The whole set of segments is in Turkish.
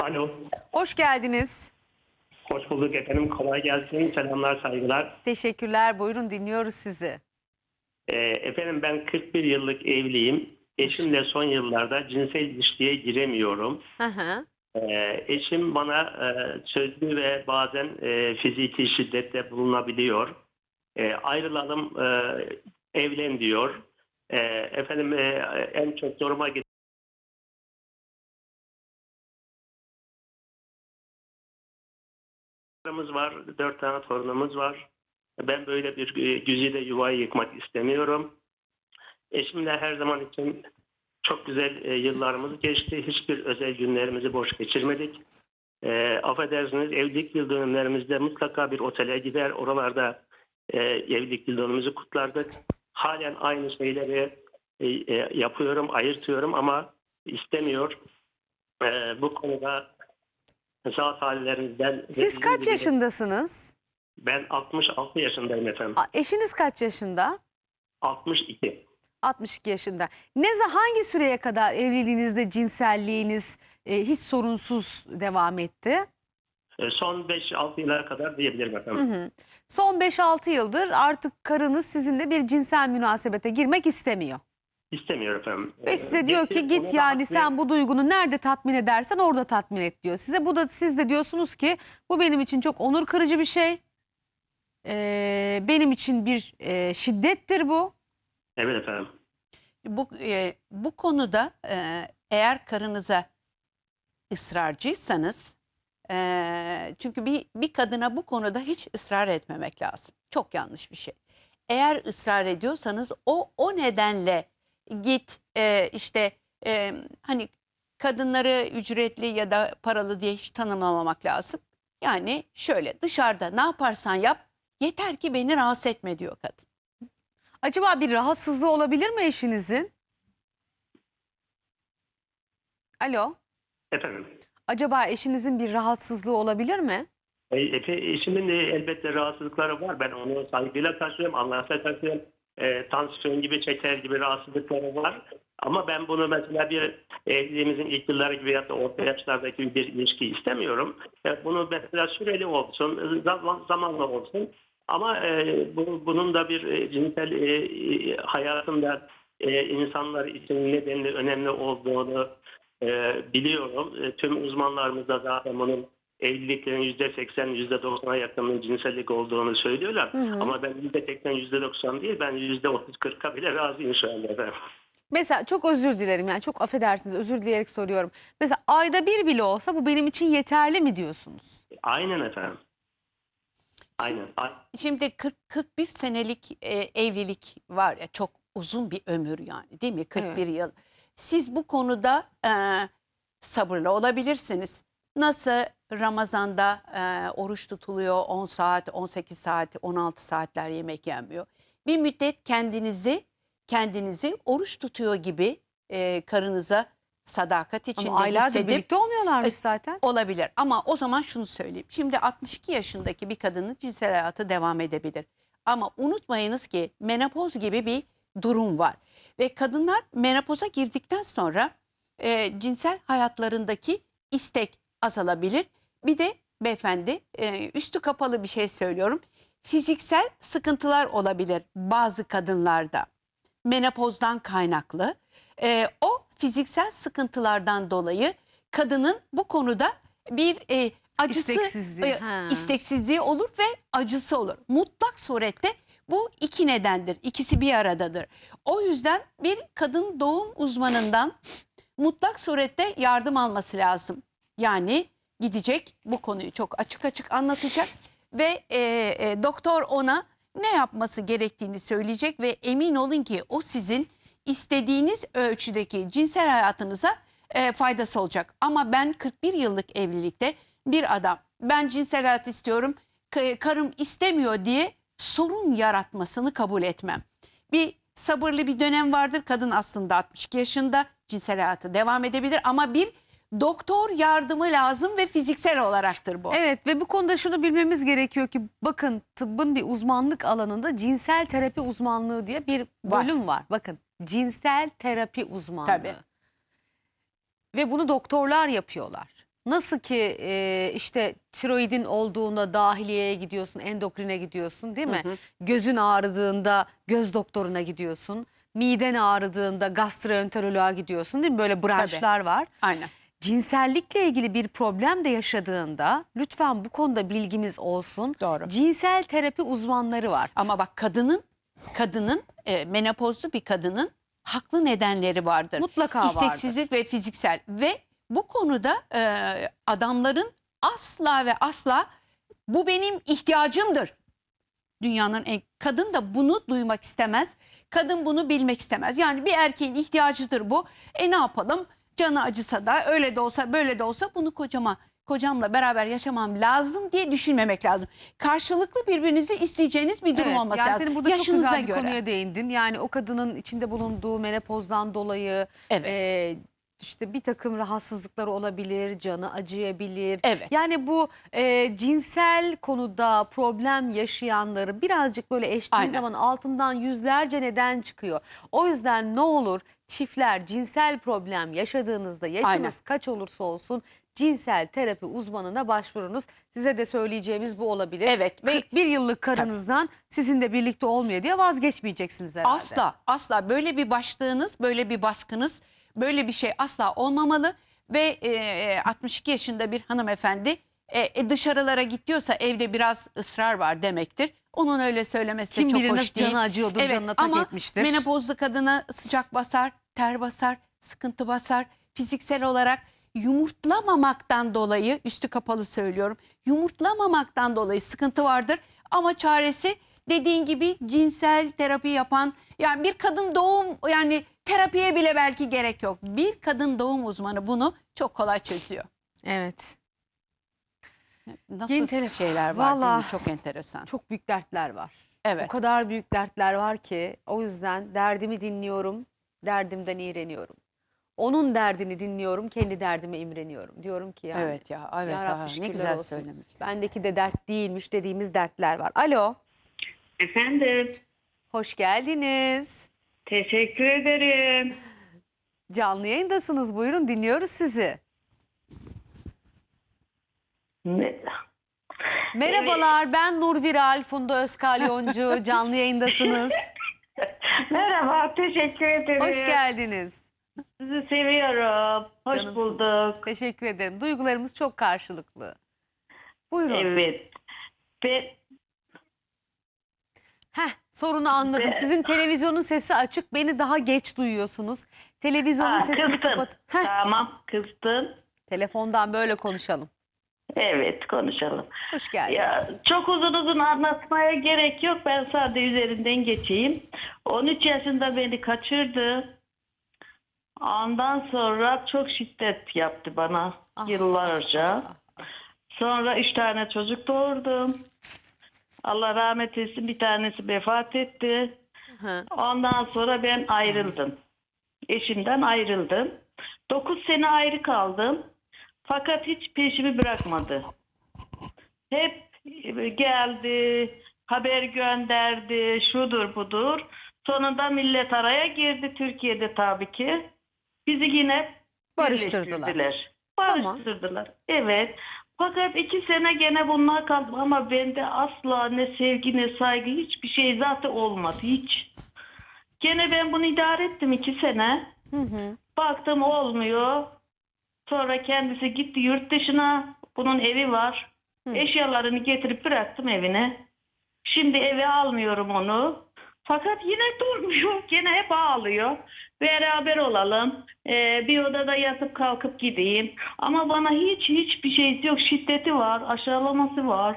Alo. Hoş geldiniz. Hoş bulduk efendim. Kolay gelsin. Selamlar, saygılar. Teşekkürler. Buyurun dinliyoruz sizi. Ee, efendim ben 41 yıllık evliyim. Eşimle son yıllarda cinsel ilişkiye giremiyorum. Hı hı. Ee, eşim bana e, sözlü ve bazen e, fiziki şiddette bulunabiliyor. E, ayrılalım, e, evlen diyor. E, efendim e, en çok zoruma Torunlarımız var, dört tane torunumuz var. Ben böyle bir e, güzide yuvayı yıkmak istemiyorum. Eşimle her zaman için çok güzel e, yıllarımız geçti. Hiçbir özel günlerimizi boş geçirmedik. E, affedersiniz evlilik yıl dönümlerimizde mutlaka bir otele gider. Oralarda e, evlilik yıl dönümümüzü kutlardık. Halen aynı şeyleri e, e, yapıyorum, ayırtıyorum ama istemiyor. E, bu konuda zat hallerinizden... Siz kaç yaşındasınız? Ben 66 yaşındayım efendim. A- Eşiniz kaç yaşında? 62. 62 yaşında. Ne hangi süreye kadar evliliğinizde cinselliğiniz e, hiç sorunsuz devam etti? E, Son 5-6 yıla kadar diyebilirim Hı efendim. hı. Son 5-6 yıldır artık karınız sizinle bir cinsel münasebete girmek istemiyor. İstemiyor efendim. Ve size diyor geçti, ki git yani sen bu duygunu nerede tatmin edersen orada tatmin et diyor. Size bu da siz de diyorsunuz ki bu benim için çok onur kırıcı bir şey. Ee, benim için bir e, şiddettir bu. Evet efendim. Bu e, bu konuda e, eğer karınıza ısrarcıysanız e, çünkü bir bir kadına bu konuda hiç ısrar etmemek lazım. Çok yanlış bir şey. Eğer ısrar ediyorsanız o o nedenle git e, işte e, hani kadınları ücretli ya da paralı diye hiç tanımlamamak lazım. Yani şöyle dışarıda ne yaparsan yap yeter ki beni rahatsız etme diyor kadın. Acaba bir rahatsızlığı olabilir mi eşinizin? Alo. Efendim. Acaba eşinizin bir rahatsızlığı olabilir mi? E, eşimin de elbette rahatsızlıkları var. Ben onu saygıyla karşılıyorum. Allah'a karşılıyorum. E, tansiyon gibi, şeker gibi rahatsızlıkları var. Ama ben bunu mesela bir evliliğimizin ilk yılları gibi ya da orta yaşlardaki bir ilişki istemiyorum. E, bunu mesela süreli olsun, zaman, zamanla olsun. Ama e, bu, bunun da bir e, cinsel e, e, hayatında e, insanlar için nedenli önemli olduğunu e, biliyorum. E, tüm uzmanlarımız da zaten bunun evliliklerin %80, %90'a yakınının cinsellik olduğunu söylüyorlar. Hı hı. Ama ben %80, %90 değil, ben %30-40'a bile razıyım şu anda efendim. Mesela çok özür dilerim yani çok affedersiniz özür dileyerek soruyorum. Mesela ayda bir bile olsa bu benim için yeterli mi diyorsunuz? Aynen efendim. Aynen. Ay- Şimdi 40 41 senelik e, evlilik var ya çok uzun bir ömür yani değil mi? 41 yıl. Siz bu konuda e, sabırlı olabilirsiniz. Nasıl Ramazan'da e, oruç tutuluyor 10 saat, 18 saat, 16 saatler yemek yenmiyor. Bir müddet kendinizi kendinizi oruç tutuyor gibi e, karınıza sadakat içinde Ama aylardır hissedip birlikte olmuyorlarmış E, zaten. Olabilir ama o zaman şunu söyleyeyim. Şimdi 62 yaşındaki bir kadının cinsel hayatı devam edebilir. Ama unutmayınız ki menopoz gibi bir durum var. Ve kadınlar menopoza girdikten sonra e, cinsel hayatlarındaki istek azalabilir. Bir de beyefendi e, üstü kapalı bir şey söylüyorum. Fiziksel sıkıntılar olabilir bazı kadınlarda menopozdan kaynaklı. Ee, o fiziksel sıkıntılardan dolayı kadının bu konuda bir e, acısı, İsteksizliği, e, isteksizliği olur ve acısı olur. Mutlak surette bu iki nedendir. İkisi bir aradadır. O yüzden bir kadın doğum uzmanından mutlak surette yardım alması lazım. Yani gidecek bu konuyu çok açık açık anlatacak ve e, e, doktor ona ne yapması gerektiğini söyleyecek ve emin olun ki o sizin istediğiniz ölçüdeki cinsel hayatınıza e, faydası olacak. Ama ben 41 yıllık evlilikte bir adam ben cinsel hayat istiyorum karım istemiyor diye sorun yaratmasını kabul etmem. Bir sabırlı bir dönem vardır. Kadın aslında 62 yaşında cinsel hayatı devam edebilir ama bir doktor yardımı lazım ve fiziksel olaraktır bu. Evet ve bu konuda şunu bilmemiz gerekiyor ki bakın tıbbın bir uzmanlık alanında cinsel terapi uzmanlığı diye bir Var. bölüm var. Bakın cinsel terapi uzmanlığı. Tabii. Ve bunu doktorlar yapıyorlar. Nasıl ki e, işte tiroidin olduğunda dahiliyeye gidiyorsun, endokrine gidiyorsun değil mi? Gözün ağrıdığında göz doktoruna gidiyorsun. Miden ağrıdığında gastroenteroloğa gidiyorsun değil mi? Böyle branşlar var. Aynen. Cinsellikle ilgili bir problem de yaşadığında lütfen bu konuda bilgimiz olsun. Doğru. Cinsel terapi uzmanları var. Ama bak kadının kadının e, menopozlu bir kadının haklı nedenleri vardır. Mutlaka vardır. İsteksizlik ve fiziksel ve bu konuda e, adamların asla ve asla bu benim ihtiyacımdır. Dünyanın en kadın da bunu duymak istemez. Kadın bunu bilmek istemez. Yani bir erkeğin ihtiyacıdır bu. E ne yapalım? Canı acısa da öyle de olsa böyle de olsa bunu kocama kocamla beraber yaşamam lazım diye düşünmemek lazım. Karşılıklı birbirinizi isteyeceğiniz bir durum Evet, olması yani lazım. senin burada çok Yaşınıza güzel bir göre. konuya değindin. Yani o kadının içinde bulunduğu menopozdan dolayı Evet. e, işte bir takım rahatsızlıkları olabilir, canı acıyabilir. Evet. Yani bu e, cinsel konuda problem yaşayanları birazcık böyle eştiğin Aynen. zaman altından yüzlerce neden çıkıyor. O yüzden ne olur çiftler cinsel problem yaşadığınızda yaşınız Aynen. kaç olursa olsun cinsel terapi uzmanına başvurunuz. Size de söyleyeceğimiz bu olabilir. Evet, ve- 41 yıllık karınızdan sizinle birlikte olmuyor diye vazgeçmeyeceksiniz herhalde. Asla asla böyle bir başlığınız, böyle bir baskınız, böyle bir şey asla olmamalı ve e, 62 yaşında bir hanımefendi e, e, dışarılara gidiyorsa evde biraz ısrar var demektir. Onun öyle söylemesi de Kim çok bilir hoş nasıl değil. canı acıyordur, evet, canına tak ama etmiştir. menopozlu kadına sıcak basar, ter basar, sıkıntı basar. Fiziksel olarak yumurtlamamaktan dolayı üstü kapalı söylüyorum. Yumurtlamamaktan dolayı sıkıntı vardır ama çaresi dediğin gibi cinsel terapi yapan yani bir kadın doğum yani terapiye bile belki gerek yok. Bir kadın doğum uzmanı bunu çok kolay çözüyor. Evet. Nasıl Yeni telefon. şeyler var değil mi? Vallahi. Çok enteresan. Çok büyük dertler var. Evet. O kadar büyük dertler var ki o yüzden derdimi dinliyorum, derdimden iğreniyorum. Onun derdini dinliyorum, kendi derdime imreniyorum. Diyorum ki yani. Evet ya evet Ya ha, Rabbi ne şükürler güzel olsun. söylemiş. Bendeki de dert değilmiş dediğimiz dertler var. Alo, Efendim, hoş geldiniz. teşekkür ederim. Canlı yayındasınız. Buyurun dinliyoruz sizi. Ne- Merhabalar ben Nur Viral, Funda Özkalyoncu. Canlı yayındasınız. Merhaba, teşekkür ederim. Hoş geldiniz. Sizi seviyorum. Hoş Canımsınız. bulduk. Teşekkür ederim. Duygularımız çok karşılıklı. Buyurun. Evet. Ben, Heh, sorunu anladım. Ve- Sizin televizyonun sesi açık. Beni daha geç duyuyorsunuz. Televizyonun Aa, sesini kapat. Heh, Tamam, kıstın. telefondan böyle konuşalım. Evet, konuşalım. Hoş geldiniz. Ya çok uzun uzun anlatmaya gerek yok. Ben sadece üzerinden geçeyim. 13 yaşında beni kaçırdı. Ondan sonra çok şiddet yaptı bana Ah. yıllarca. Sonra üç tane çocuk doğurdum. Allah rahmet etsin bir tanesi vefat etti. Hı. Ondan sonra ben ayrıldım. Eşimden ayrıldım. 9 sene ayrı kaldım. Fakat hiç peşimi bırakmadı. Hep geldi, haber gönderdi, şudur budur. Sonunda millet araya girdi Türkiye'de tabii ki. Bizi yine Barıştırdılar. birleştirdiler. Tamam. Barıştırdılar. Evet. Fakat iki sene gene bunlar kaldım ama bende asla ne sevgi ne saygı hiçbir şey zaten olmadı hiç. Gene ben bunu idare ettim iki sene. Hı hı. Baktım olmuyor. Sonra kendisi gitti yurt dışına. Bunun evi var. Eşyalarını getirip bıraktım evine. Şimdi eve almıyorum onu. Fakat yine durmuyor. Gene hep ağlıyor. Beraber olalım. Ee, bir odada yatıp kalkıp gideyim. Ama bana hiç hiçbir şey yok. Şiddeti var. Aşağılaması var.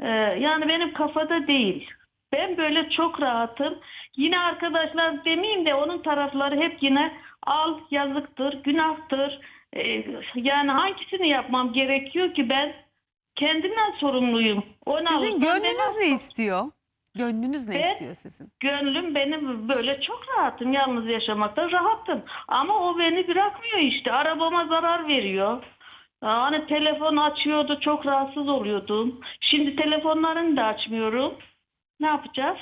Ee, yani benim kafada değil. Ben böyle çok rahatım. Yine arkadaşlar demeyeyim de onun tarafları hep yine al yazıktır, günahtır. Ee, yani hangisini yapmam gerekiyor ki ben kendimden sorumluyum. Onu Sizin alırsam gönlünüz ne istiyor? Gönlünüz ne Ben- istiyor sizin? Gönlüm benim böyle çok rahatım. Yalnız yaşamakta rahatım. Ama o beni bırakmıyor işte. Arabama zarar veriyor. Hani telefon açıyordu çok rahatsız oluyordum. Şimdi telefonlarını da açmıyorum. Ne yapacağız?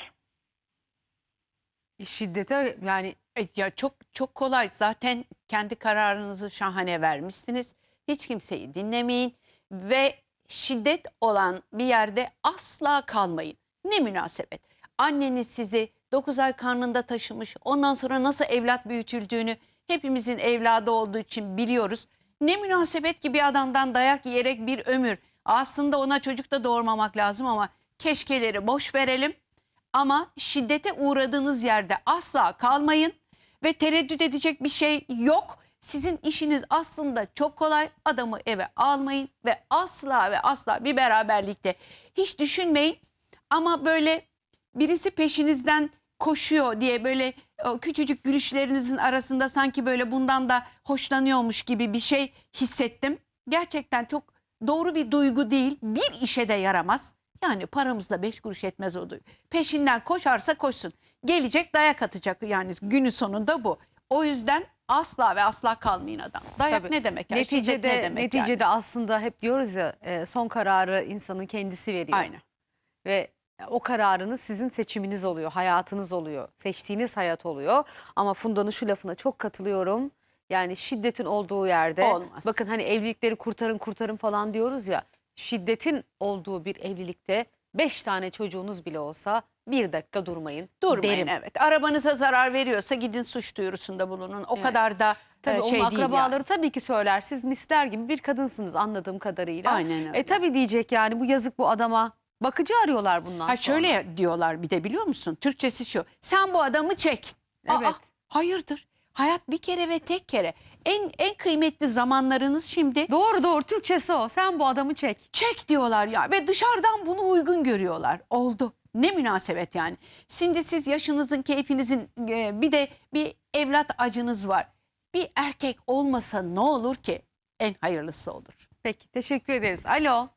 Şiddete yani E, Ya çok çok kolay. Zaten kendi kararınızı şahane vermişsiniz. hiç kimseyi dinlemeyin ve şiddet olan bir yerde asla kalmayın. Ne münasebet. Anneniz sizi 9 ay karnında taşımış. Ondan sonra nasıl evlat büyütüldüğünü hepimizin evladı olduğu için biliyoruz. Ne münasebet ki bir adamdan dayak yiyerek bir ömür. Aslında ona çocuk da doğurmamak lazım ama keşkeleri boş verelim. Ama şiddete uğradığınız yerde asla kalmayın ve tereddüt edecek bir şey yok. Sizin işiniz aslında çok kolay. Adamı eve almayın ve asla ve asla bir beraberlikte hiç düşünmeyin. Ama böyle birisi peşinizden koşuyor diye böyle küçücük gülüşlerinizin arasında sanki böyle bundan da hoşlanıyormuş gibi bir şey hissettim. Gerçekten çok doğru bir duygu değil. Bir işe de yaramaz. Yani paramızla beş kuruş etmez o duygu. Peşinden koşarsa koşsun. Gelecek dayak atacak yani günün sonunda bu. O yüzden asla ve asla kalmayın adam. Dayak Tabii. ne demek? Yani? Şiddet Neticede, ne demek neticede yani? aslında hep diyoruz ya e, son kararı insanın kendisi veriyor. Aynen. Ve o kararınız sizin seçiminiz oluyor, hayatınız oluyor, seçtiğiniz hayat oluyor. Ama Funda'nın şu lafına çok katılıyorum. Yani şiddetin olduğu yerde, Olmaz. bakın hani evlilikleri kurtarın kurtarın falan diyoruz ya. Şiddetin olduğu bir evlilikte beş tane çocuğunuz bile olsa bir dakika durmayın. Durmayın derim. evet. Arabanıza zarar veriyorsa gidin suç duyurusunda bulunun. O Evet. kadar da Tabii e, onun şey değil akrabaları yani. tabii ki söyler. Siz misler gibi bir kadınsınız anladığım kadarıyla. Aynen öyle. E tabii diyecek yani bu yazık bu adama. Bakıcı arıyorlar bundan Ha sonra. şöyle diyorlar bir de biliyor musun? Türkçesi şu. Sen bu adamı çek. Aa, Evet. hayırdır? Hayat bir kere ve tek kere. En en kıymetli zamanlarınız şimdi. Doğru doğru Türkçesi o. Sen bu adamı çek. Çek diyorlar ya ve dışarıdan bunu uygun görüyorlar. Oldu. Ne münasebet yani. Şimdi siz yaşınızın, keyfinizin e, bir de bir evlat acınız var. Bir erkek olmasa ne olur ki? En hayırlısı olur. Peki teşekkür ederiz. Alo.